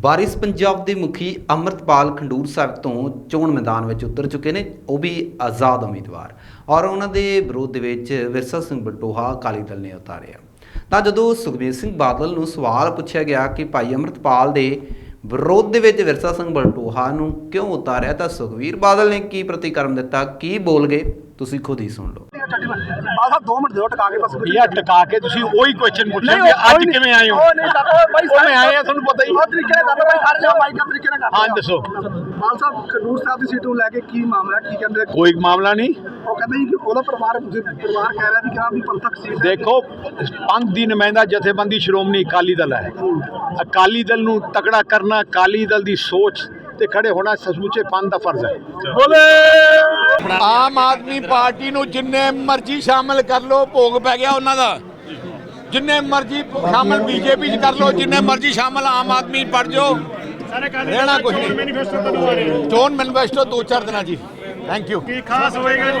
ਵਾਰਿਸ ਪੰਜਾਬ ਦੇ ਮੁਖੀ ਅਮਰਤਪਾਲ ਖੰਡੂਰ ਸਾਹਿਬ ਤੋਂ ਚੋਣ ਮੈਦਾਨ ਵਿੱਚ ਉਤਰ ਚੁੱਕੇ ਨੇ, ਉਹ ਵੀ ਆਜ਼ਾਦ ਉਮੀਦਵਾਰ। ਔਰ ਉਹਨਾਂ ਦੇ ਵਿਰੋਧ ਦੇ ਵਿੱਚ ਵਿਰਸਾ ਸਿੰਘ ਬਟੋਹਾ ਅਕਾਲੀ ਦਲ ਨੇ ਉਤਾਰਿਆ। ਤਾਂ ਜਦੋਂ ਸੁਖਬੀਰ ਸਿੰਘ ਬਾਦਲ ਨੂੰ ਸਵਾਲ ਪੁੱਛਿਆ ਗਿਆ ਕਿ ਭਾਈ ਅਮਰਤਪਾਲ ਦੇ ਵਿਰੋਧ ਦੇ ਵਿੱਚ ਵਿਰਸਾ ਸਿੰਘ ਬਟੋਹਾ ਨੂੰ ਕਿਉਂ ਉਤਾਰਿਆ, ਤਾਂ ਸੁਖਬੀਰ ਬਾਦਲ ਨੇ ਕੀ ਪ੍ਰਤੀਕਰਮ ਦਿੱਤਾ, ਕੀ ਬੋਲ ਗਏ, ਤੁਸੀਂ ਖੁਦ ਹੀ ਸੁਣ ਲਓ। ਬਾਦ ਸਾਹਿਬ 2 ਮਿੰਟ ਦਿਓ ਟਕਾ ਕੇ ਬਸ ਭਈਆ ਟਕਾ ਕੇ ਤੁਸੀਂ ਉਹੀ ਕੁਐਸਚਨ ਪੁੱਛਿਆ ਨਹੀਂ, ਕਿ ਉਹ ਅੱਜ ਨਹੀਂ- ਕਿਵੇਂ ਆਏ ਹੋ? ਉਹ ਨਹੀਂ ਸਰ ਉਹ ਬਾਈ ਉਹ ਮੈਂ ਆਏ ਆ ਤੁਹਾਨੂੰ ਪਤਾ ਹੀ ਉਹ ਤਰੀਕੇ ਨਾਲ ਕਰਦਾ ਬਾਈ ਸਾਰੇ ਜਗ੍ਹਾ ਮਾਈਕ ਤਰੀਕੇ ਨਾਲ ਕਰਦਾ ਹਾਂ ਦੱਸੋ। ਬਾਲ ਸਾਹਿਬ ਖਡੂਰ ਸਾਹਿਬ ਦੀ ਸੀਟ ਨੂੰ ਲੈ ਕੇ ਕੀ ਮਾਮਲਾ ਕੀ ਕਹਿੰਦੇ? ਕੋਈ ਮਾਮਲਾ ਨਹੀਂ। ਉਹ ਕਹਿੰਦੇ ਜੀ ਕਿ ਉਹਦਾ ਪਰਿਵਾਰ ਪਰਿਵਾਰ ਕਹਿ ਰਿਹਾ ਵੀ ਕਿ ਹਾਂ ਵੀ ਪੰਥਕ ਸੀਟ ਹੈ। ਦੇਖੋ ਪੰਥ ਦੀ ਨੁਮਾਇੰਦਾ ਜਥੇਬੰਦੀ ਸ਼੍ਰੋਮਣੀ ਅਕਾਲੀ ਦਲ ਹੈ। ਅਕਾਲੀ ਦਲ ਨੂੰ ਤਕੜਾ ਕਰਨਾ ਅਕਾਲੀ ਦਲ ਦੀ ਸੋਚ ਤੇ ਖੜੇ ਹੋਣਾ ਸੱਚਮੁੱਚੇ ਪੰਥ ਦਾ ਫਰਜ਼ ਹੈ। ਆਮ ਆਦਮੀ ਪਾਰਟੀ ਨੂੰ ਜਿੰਨੇ ਮਰਜ਼ੀ ਸ਼ਾਮਲ ਕਰ ਲੋ ਭੋਗ ਪੈ ਗਿਆ ਉਹਨਾਂ ਦਾ। ਜਿੰਨੇ ਮਰਜ਼ੀ ਸ਼ਾਮਲ ਬੀਜੇਪੀ ਚ ਕਰ ਲੋ ਜਿੰਨੇ ਮਰਜ਼ੀ ਸ਼ਾਮਲ ਆਮ ਆਦਮੀ ਪੜ ਜਾਓ। ਰਹਿਣਾ ਕੁਝ ਨਹੀਂ। ਚੋਣ ਮੈਨੀਫੈਸਟੋ ਦੋ ਚਾਰ ਦਿਨਾਂ ਜੀ ਥੈਂਕ ਯੂ ਕੀ ਖਾਸ ਹੋਏਗਾ ਇਹਦੇ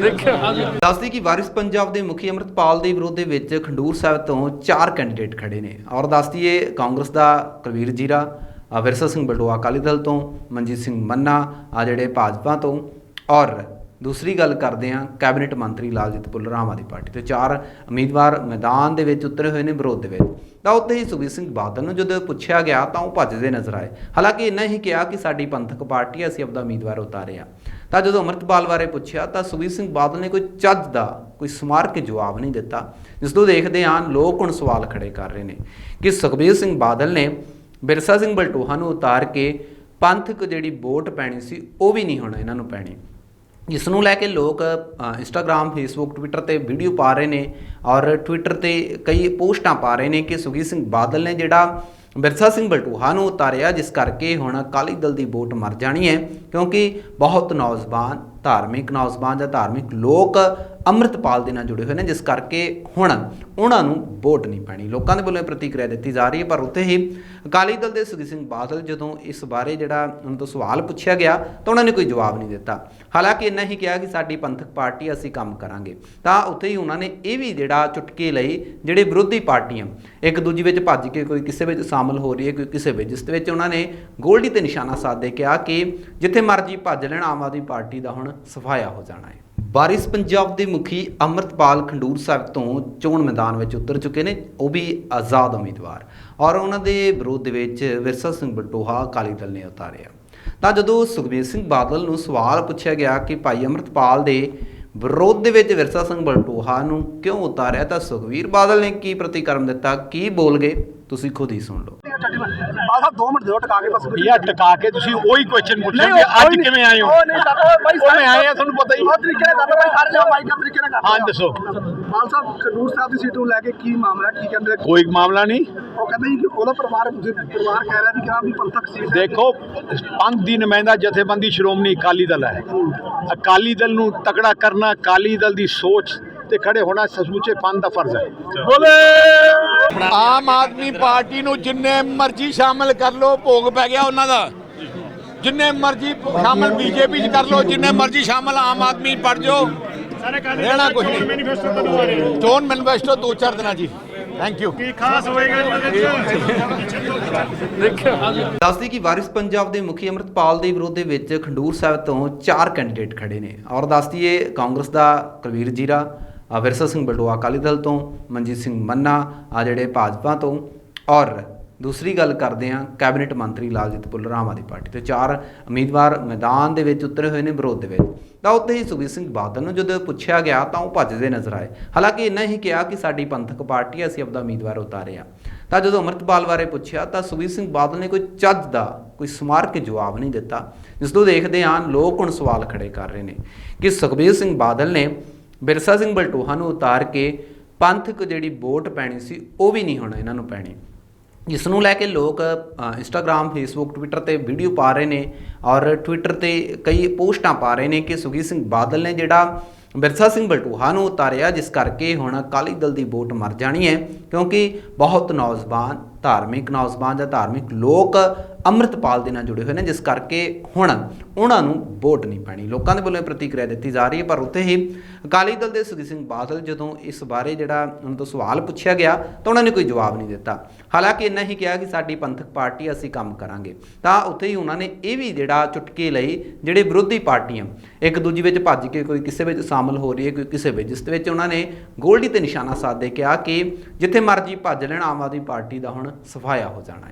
ਵਿੱਚ ਦੱਸਦੀ ਕਿ ਵਾਰਿਸ ਪੰਜਾਬ ਦੇ ਮੁਖੀ ਅਮਰਤਪਾਲ ਦੇ ਵਿਰੋਧ ਦੇ ਵਿੱਚ ਖੰਡੂਰ ਸਾਹਿਬ ਤੋਂ ਚਾਰ ਕੈਂਡੀਡੇਟ ਖੜੇ ਨੇ। ਔਰ ਦੱਸਦੀ ਏ ਕਾਂਗਰਸ ਦਾ ਕੁਲਵੀਰ ਜੀਰਾ ਵਿਰਸਾ ਸਿੰਘ ਬਲਟੋਆ ਅਕਾਲੀ ਦਲ ਤੋਂ, ਮਨਜੀਤ ਸਿੰਘ ਮੰਨਾ, ਆ ਜਿਹੜੇ ਭਾਜਪਾ ਤੋਂ ਔਰ ਦੂਸਰੀ ਗੱਲ ਕਰਦੇ ਹਾਂ, ਕੈਬਨਿਟ ਮੰਤਰੀ ਲਾਲਜੀਤ ਭੁੱਲਰ, ਆਮ ਆਦਮੀ ਪਾਰਟੀ ਤੇ ਚਾਰ ਉਮੀਦਵਾਰ ਮੈਦਾਨ ਦੇ ਵਿੱਚ ਉਤਰੇ ਹੋਏ ਨੇ ਵਿਰੋਧ ਦੇ ਵਿੱਚ। ਤਾਂ ਉੱਥੇ ਹੀ ਸੁਖਬੀਰ ਸਿੰਘ ਬਾਦਲ ਨੂੰ ਜਦੋਂ ਪੁੱਛਿਆ ਗਿਆ ਤਾਂ ਉਹ ਭੱਜਦੇ ਨਜ਼ਰ ਆਏ। ਹਾਲਾਂਕਿ ਇੰਨਾ ਹੀ ਕਿਹਾ ਕਿ ਸਾਡੀ ਪੰਥਕ ਪਾਰਟੀ ਅਸੀਂ ਆਪਦਾ ਉਮੀਦਵਾਰ ਉਤਾਰਿਆ। ਤਾਂ ਜਦੋਂ ਅਮਰਤਪਾਲ ਬਾਰੇ ਪੁੱਛਿਆ ਤਾਂ ਸੁਖਬੀਰ ਸਿੰਘ ਬਾਦਲ ਨੇ ਕੋਈ ਚੱਜ ਦਾ, ਕੋਈ ਸਮਾਰਕ ਜਵਾਬ ਨਹੀਂ ਦਿੱਤਾ। ਜਿਸ ਤੋਂ ਦੇਖਦੇ ਹਾਂ, ਲੋਕ ਹੁਣ ਸਵਾਲ ਖੜੇ ਕਰ ਰਹੇ ਨੇ ਕਿ ਸੁਖਬੀਰ ਸਿੰਘ ਬਾਦਲ ਨੇ ਬਿਰਸਾ ਸਿੰਘ ਬਲਟੋਹਾ ਨੂੰ ਉਤਾਰ ਕੇ ਪੰਥਕ ਜਿਹੜੀ ਵੋਟ ਪੈਣੀ ਸੀ ਉਹ ਵੀ ਨਹੀਂ ਹੁਣ ਇਹਨਾਂ ਨੂੰ ਪੈਣੀ। ਜਿਸ ਨੂੰ ਲੈ ਕੇ ਲੋਕ ਅ, ਇੰਸਟਾਗ੍ਰam ਫੇਸਬੁੱਕ ਟਵਿੱਟਰ ਤੇ ਵੀਡੀਓ ਪਾ ਰਹੇ ਨੇ ਔਰ ਟਵਿੱਟਰ ਤੇ ਕਈ ਪੋਸਟਾਂ ਪਾ ਰਹੇ ਨੇ ਕਿ ਸੁਖੀ ਸਿੰਘ ਬਾਦਲ ਨੇ ਜਿਹੜਾ ਬਿਰਸਾ ਸਿੰਘ ਬਲਟੂਹਾ ਨੂੰ ਉਤਾਰਿਆ, ਜਿਸ ਕਰਕੇ ਹੁਣ ਅਕਾਲੀ ਦਲ ਦੀ ਵੋਟ ਮਰ ਜਾਣੀ ਹੈ, ਕਿਉਂਕਿ ਬਹੁਤ ਨੌਜਵਾਨ, ਧਾਰਮਿਕ ਨੌਜਵਾਨ ਜਾਂ ਧਾਰਮਿਕ ਲੋਕ ਅੰਮ੍ਰਿਤਪਾਲ ਦੇ ਨਾਲ ਜੁੜੇ ਹੋਏ ਨੇ, ਜਿਸ ਕਰਕੇ ਹੁਣ ਉਹਨਾਂ ਨੂੰ ਵੋਟ ਨਹੀਂ ਪੈਣੀ। ਲੋਕਾਂ ਦੇ ਵੱਲੋਂ ਇਹ ਪ੍ਰਤੀਕਿਰਿਆ ਦਿੱਤੀ ਜਾ ਰਹੀ ਹੈ, ਪਰ ਉੱਥੇ ਹੀ ਅਕਾਲੀ ਦਲ ਦੇ ਸੁਖੀ ਸਿੰਘ ਬਾਦਲ ਜਦੋਂ ਇਸ ਬਾਰੇ ਜਿਹੜਾ ਉਹਨਾਂ ਤੋਂ ਸਵਾਲ ਪੁੱਛਿਆ ਗਿਆ, ਤਾਂ ਉਹਨਾਂ ਨੇ ਕੋਈ ਜਵਾਬ ਨਹੀਂ ਦਿੱਤਾ। ਹਾਲਾਂਕਿ ਇੰਨਾ ਹੀ ਕਿਹਾ ਕਿ ਸਾਡੀ ਪੰਥਕ ਪਾਰਟੀ ਅਸੀਂ ਕੰਮ ਕਰਾਂਗੇ। ਤਾਂ ਉੱਥੇ ਹੀ ਉਹਨਾਂ ਨੇ ਇਹ ਵੀ ਜਿਹੜਾ ਚੁਟਕੀ ਲਈ, ਜਿਹੜੇ ਵਿਰੋਧੀ ਪਾਰਟੀਆਂ, ਇੱਕ ਦੂਜੀ ਵਿੱਚ ਭੱਜ ਕੇ ਕੋਈ ਕਿਸੇ ਵਿੱਚ ਸ਼ਾਮਲ ਹੋ ਰਹੀ ਹੈ ਕੋਈ ਕਿਸੇ ਵਿੱਚ, ਜਿਸ ਦੇ ਵਿੱਚ ਉਹਨਾਂ ਨੇ ਗੋਲਡੀ ਤੇ ਨਿਸ਼ਾਨਾ ਸਾਧੇ ਕਿਹਾ ਕਿ ਜਿੱਥੇ ਮਰਜ਼ੀ ਭੱਜ ਲੈਣ, ਆਮ ਆਦਮੀ ਪਾਰਟੀ ਦਾ ਹੁਣ ਸਫਾਇਆ ਹੋ ਜਾਣਾ ਹੈ। ਵਾਰਿਸ ਪੰਜਾਬ ਦੇ ਮੁਖੀ ਅਮਰਤਪਾਲ ਖੰਡੂਰ ਸਾਹਿਬ ਤੋਂ ਚੋਣ ਮੈਦਾਨ ਵਿੱਚ ਉਤਰ ਚੁੱਕੇ ਨੇ, ਉਹ ਵੀ ਆਜ਼ਾਦ ਉਮੀਦਵਾਰ। ਔਰ ਉਹਨਾਂ ਦੇ ਵਿਰੋਧ ਦੇ ਵਿੱਚ ਵਿਰਸਾ ਸਿੰਘ ਬਟੋਹਾ ਅਕਾਲੀ ਦਲ ਨੇ ਉਤਾਰਿਆ। ਤਾਂ ਜਦੋਂ ਸੁਖਬੀਰ ਸਿੰਘ ਬਾਦਲ ਨੂੰ ਸਵਾਲ ਪੁੱਛਿਆ ਗਿਆ ਕਿ ਭਾਈ ਅਮਰਤਪਾਲ ਦੇ ਵਿਰੋਧ ਦੇ ਵਿੱਚ ਵਿਰਸਾ ਸਿੰਘ ਬਲਟੋਹਾ ਨੂੰ ਕਿਉਂ ਉਤਾਰਿਆ? ਤਾਂ ਸੁਖਬੀਰ ਬਾਦਲ ਨੇ ਕੀ ਪ੍ਰਤੀਕਰਮ ਦਿੱਤਾ? ਕੀ ਬੋਲ ਗਏ? ਤੁਸੀਂ ਖੁਦ ਹੀ ਸੁਣ ਲਓ। ਬਾਦ ਸਾਹਿਬ 2 ਮਿੰਟ ਦਿਓ ਟਕਾ ਕੇ ਬਸ ਭਈਆ ਟਕਾ ਕੇ ਤੁਸੀਂ ਉਹੀ ਕੁਐਸਚਨ ਉਹ ਅੱਜ ਕਿਵੇਂ ਆਏ ਹੋ? ਉਹ ਨਹੀਂ ਸਰ ਉਹ ਬਾਈ ਉਹ ਮੈਂ ਆਏ ਆ ਤੁਹਾਨੂੰ ਪਤਾ ਹੀ ਉਹ ਤਰੀਕੇ ਨਾਲ ਕਰਦਾ ਬਾਈ ਸਾਰੇ ਜਗ੍ਹਾ ਮਾਈਕ ਤਰੀਕੇ ਨਾਲ ਕਰਦਾ ਹਾਂ ਦੱਸੋ। ਬਾਲ ਸਾਹਿਬ ਖਡੂਰ ਸਾਹਿਬ ਦੀ ਸੀਟ ਨੂੰ ਲੈ ਕੇ ਕੀ ਮਾਮਲਾ ਕੀ ਕਹਿੰਦੇ ਕੋਈ ਮਾਮਲਾ ਨਹੀਂ। ਉਹ ਕਹਿੰਦੇ ਜੀ ਕਿ ਉਹਦਾ ਪਰਿਵਾਰ ਪਰਿਵਾਰ ਕਹਿ ਰਿਹਾ ਵੀ ਕਿ ਹਾਂ ਵੀ ਪੰਥਕ ਸੀਟ ਹੈ। ਦੇਖੋ ਪੰਥ ਦੀ ਨੁਮਾਇੰਦਾ ਜਥੇਬੰਦੀ ਸ਼੍ਰੋਮਣੀ ਅਕਾਲੀ ਦਲ ਹੈ। ਅਕਾਲੀ ਦਲ ਨੂੰ ਤਕੜਾ ਕਰਨਾ ਅਕਾਲੀ ਦਲ ਦੀ ਸੋਚ ਤੇ ਖੜੇ ਹੋਣਾ ਸੱਚਮੁੱਚੇ ਪੰਥ ਦਾ ਫਰਜ਼ ਹੈ। ਆਮ ਆਦਮੀ ਪਾਰਟੀ ਨੂੰ ਜਿੰਨੇ ਮਰਜ਼ੀ ਸ਼ਾਮਲ ਕਰ ਲੋ ਭੋਗ ਪੈ ਗਿਆ ਉਹਨਾਂ ਦਾ। ਜਿੰਨੇ ਮਰਜ਼ੀ ਸ਼ਾਮਲ ਬੀਜੇਪੀ ਚ ਕਰ ਲੋ ਜਿੰਨੇ ਮਰਜ਼ੀ ਸ਼ਾਮਲ ਆਮ ਆਦਮੀ ਪੜ ਸਾਰੇ ਰਹਿਣਾ ਕੁਝ ਨਹੀਂ। ਚੋਣ ਮੈਨੀਫੈਸਟੋ ਦੋ ਚਾਰ ਦਿਨਾਂ ਜੀ ਥੈਂਕ ਯੂ ਕੀ ਖਾਸ ਹੋਏਗਾ ਇਹਦੇ ਵਿੱਚ ਦੱਸਦੀ ਕਿ ਵਾਰਿਸ ਪੰਜਾਬ ਦੇ ਮੁਖੀ ਅਮਰਤਪਾਲ ਦੇ ਵਿਰੋਧ ਦੇ ਵਿੱਚ ਖੰਡੂਰ ਸਾਹਿਬ ਤੋਂ ਚਾਰ ਕੈਂਡੀਡੇਟ ਖੜੇ ਨੇ। ਔਰ ਦੱਸਦੀ ਏ ਕਾਂਗਰਸ ਦਾ ਕੁਲਵੀਰ ਜੀਰਾ ਵਿਰਸਾ ਸਿੰਘ ਬਲਟੋਆ ਅਕਾਲੀ ਦਲ ਤੋਂ ਮਨਜੀਤ ਸਿੰਘ ਮੰਨਾ ਆ ਜਿਹੜੇ ਭਾਜਪਾ ਤੋਂ ਔਰ ਦੂਸਰੀ ਗੱਲ ਕਰਦੇ ਹਾਂ ਕੈਬਨਿਟ ਮੰਤਰੀ ਲਾਲਜੀਤ ਭੁੱਲਰ ਆਮ ਆਦਮੀ ਪਾਰਟੀ ਤੇ। ਚਾਰ ਉਮੀਦਵਾਰ ਮੈਦਾਨ ਦੇ ਵਿੱਚ ਉਤਰੇ ਹੋਏ ਨੇ ਵਿਰੋਧ ਦੇ ਵਿੱਚ। ਤਾਂ ਉੱਥੇ ਹੀ ਸੁਖਬੀਰ ਸਿੰਘ ਬਾਦਲ ਨੂੰ ਜਦੋਂ ਪੁੱਛਿਆ ਗਿਆ ਤਾਂ ਉਹ ਭੱਜਦੇ ਨਜ਼ਰ ਆਏ। ਹਾਲਾਂਕਿ ਇੰਨਾ ਹੀ ਕਿਹਾ ਕਿ ਸਾਡੀ ਪੰਥਕ ਪਾਰਟੀ ਹੈ, ਅਸੀਂ ਆਪਦਾ ਉਮੀਦਵਾਰ ਉਤਾਰਿਆ। ਤਾਂ ਜਦੋਂ ਅਮਰਤਪਾਲ ਬਾਰੇ ਪੁੱਛਿਆ ਤਾਂ ਸੁਖਬੀਰ ਸਿੰਘ ਬਾਦਲ ਨੇ ਕੋਈ ਚੱਜ ਦਾ ਕੋਈ ਸਮਾਰਕ ਜਵਾਬ ਨਹੀਂ ਦਿੱਤਾ। ਜਿਸ ਤੋਂ ਦੇਖਦੇ ਹਾਂ ਲੋਕ ਹੁਣ ਸਵਾਲ ਖੜੇ ਕਰ ਰਹੇ ਨੇ ਕਿ ਸੁਖਬੀਰ ਸਿੰਘ ਬਾਦਲ ਨੇ ਬਿਰਸਾ ਸਿੰਘ ਬਲਟੋਹਾ ਨੂੰ ਉਤਾਰ ਕੇ ਪੰਥਕ ਜਿਹੜੀ ਵੋਟ ਪੈਣੀ ਸੀ ਉਹ ਵੀ ਨਹੀਂ ਹੁਣ ਇਹਨਾਂ ਨੂੰ ਪੈਣੀ। ਜਿਸ ਨੂੰ ਲੈ ਕੇ ਲੋਕ ਅ, ਇੰਸਟਾਗ੍ਰam ਫੇਸਬੁੱਕ ਟਵਿੱਟਰ ਤੇ ਵੀਡੀਓ ਪਾ ਰਹੇ ਨੇ ਔਰ ਟਵਿੱਟਰ ਤੇ ਕਈ ਪੋਸਟਾਂ ਪਾ ਰਹੇ ਨੇ ਕਿ ਸੁਖੀ ਸਿੰਘ ਬਾਦਲ ਨੇ ਜਿਹੜਾ ਬਿਰਸਾ ਸਿੰਘ ਬਲਟੂਹਾ ਨੂੰ ਉਤਾਰਿਆ ਜਿਸ ਕਰਕੇ ਹੁਣ ਅਕਾਲੀ ਦਲ ਦੀ ਵੋਟ ਮਰ ਜਾਣੀ ਹੈ। ਕਿਉਂਕਿ ਬਹੁਤ ਨੌਜਵਾਨ ਧਾਰਮਿਕ ਨੌਜਵਾਨ ਜਾਂ ਧਾਰਮਿਕ ਲੋਕ ਅੰਮ੍ਰਿਤਪਾਲ ਦੇ ਨਾਲ ਜੁੜੇ ਹੋਏ ਨੇ, ਜਿਸ ਕਰਕੇ ਹੁਣ ਉਹਨਾਂ ਨੂੰ ਵੋਟ ਨਹੀਂ ਪੈਣੀ। ਲੋਕਾਂ ਦੇ ਵੱਲੋਂ ਇਹ ਪ੍ਰਤੀਕਿਰਿਆ ਦਿੱਤੀ ਜਾ ਰਹੀ ਹੈ, ਪਰ ਉੱਥੇ ਹੀ ਅਕਾਲੀ ਦਲ ਦੇ ਸੁਖੀ ਸਿੰਘ ਬਾਦਲ ਜਦੋਂ ਇਸ ਬਾਰੇ ਜਿਹੜਾ ਉਹਨਾਂ ਤੋਂ ਸਵਾਲ ਪੁੱਛਿਆ ਗਿਆ, ਤਾਂ ਉਹਨਾਂ ਨੇ ਕੋਈ ਜਵਾਬ ਨਹੀਂ ਦਿੱਤਾ। ਹਾਲਾਂਕਿ ਇੰਨਾ ਹੀ ਕਿਹਾ ਕਿ ਸਾਡੀ ਪੰਥਕ ਪਾਰਟੀ ਅਸੀਂ ਕੰਮ ਕਰਾਂਗੇ। ਤਾਂ ਉੱਥੇ ਹੀ ਉਹਨਾਂ ਨੇ ਇਹ ਵੀ ਜਿਹੜਾ ਚੁਟਕੀ ਲਈ ਜਿਹੜੇ ਵਿਰੋਧੀ ਪਾਰਟੀਆਂ, ਇੱਕ ਦੂਜੀ ਵਿੱਚ ਭੱਜ ਕੇ ਕੋਈ ਕਿਸੇ ਵਿੱਚ ਸ਼ਾਮਲ ਹੋ ਰਹੀ ਹੈ, ਕੋਈ ਕਿਸੇ ਵਿੱਚ, ਜਿਸ ਦੇ ਵਿੱਚ ਉਹਨਾਂ ਨੇ ਗੋਲਡੀ ਤੇ ਨਿਸ਼ਾਨਾ ਸਾਧ ਦੇ ਕਿਹਾ ਕਿ ਜਿੱਥੇ ਮਰਜ਼ੀ ਭੱਜ ਲੈਣ, ਆਮ ਆਦਮੀ ਪਾਰਟੀ ਦਾ ਹੁਣ ਸਫਾਇਆ ਹੋ ਜਾਣਾ ਹੈ।